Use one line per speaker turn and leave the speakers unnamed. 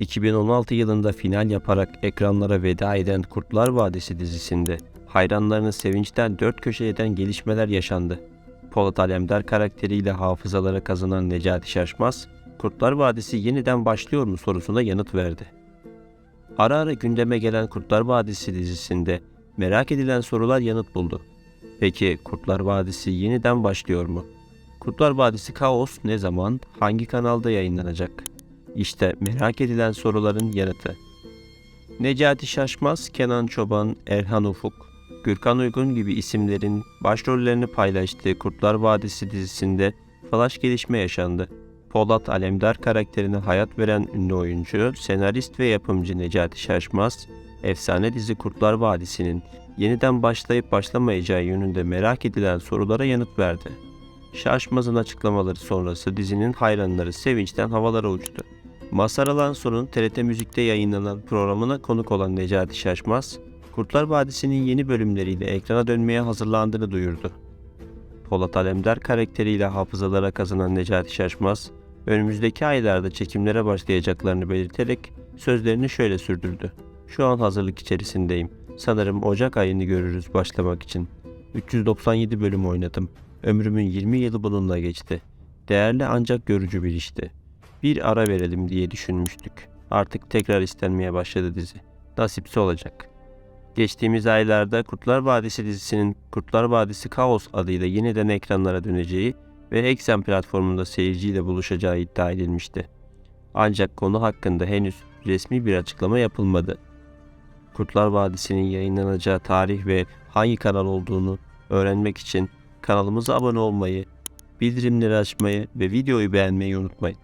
2016 yılında final yaparak ekranlara veda eden Kurtlar Vadisi dizisinde hayranlarını sevinçten dört köşe eden gelişmeler yaşandı. Polat Alemdar karakteriyle hafızalara kazanan Necati Şaşmaz, Kurtlar Vadisi yeniden başlıyor mu sorusuna yanıt verdi. Ara ara gündeme gelen Kurtlar Vadisi dizisinde merak edilen sorular yanıt buldu. Peki Kurtlar Vadisi yeniden başlıyor mu? Kurtlar Vadisi Kaos ne zaman, hangi kanalda yayınlanacak? İşte merak edilen soruların yanıtı. Necati Şaşmaz, Kenan Çoban, Erhan Ufuk, Gürkan Uygun gibi isimlerin başrollerini paylaştığı Kurtlar Vadisi dizisinde flash gelişme yaşandı. Polat Alemdar karakterine hayat veren ünlü oyuncu, senarist ve yapımcı Necati Şaşmaz, efsane dizi Kurtlar Vadisi'nin yeniden başlayıp başlamayacağı yönünde merak edilen sorulara yanıt verdi. Şaşmaz'ın açıklamaları sonrası dizinin hayranları sevinçten havalara uçtu. Mazhar Alanso'nun TRT Müzik'te yayınlanan programına konuk olan Necati Şaşmaz, Kurtlar Vadisi'nin yeni bölümleriyle ekrana dönmeye hazırlandığını duyurdu. Polat Alemdar karakteriyle hafızalara kazanan Necati Şaşmaz, önümüzdeki aylarda çekimlere başlayacaklarını belirterek sözlerini şöyle sürdürdü. Şu an hazırlık içerisindeyim. Sanırım Ocak ayını görürüz başlamak için. 397 bölüm oynadım. Ömrümün 20 yılı bununla geçti. Değerli ancak görücü bir işti. Bir ara verelim diye düşünmüştük. Artık tekrar istenmeye başladı dizi. Nasipse olacak. Geçtiğimiz aylarda Kurtlar Vadisi dizisinin Kurtlar Vadisi Kaos adıyla yeniden ekranlara döneceği ve Exxen platformunda seyirciyle buluşacağı iddia edilmişti. Ancak konu hakkında henüz resmi bir açıklama yapılmadı. Kurtlar Vadisi'nin yayınlanacağı tarih ve hangi kanal olduğunu öğrenmek için kanalımıza abone olmayı, bildirimleri açmayı ve videoyu beğenmeyi unutmayın.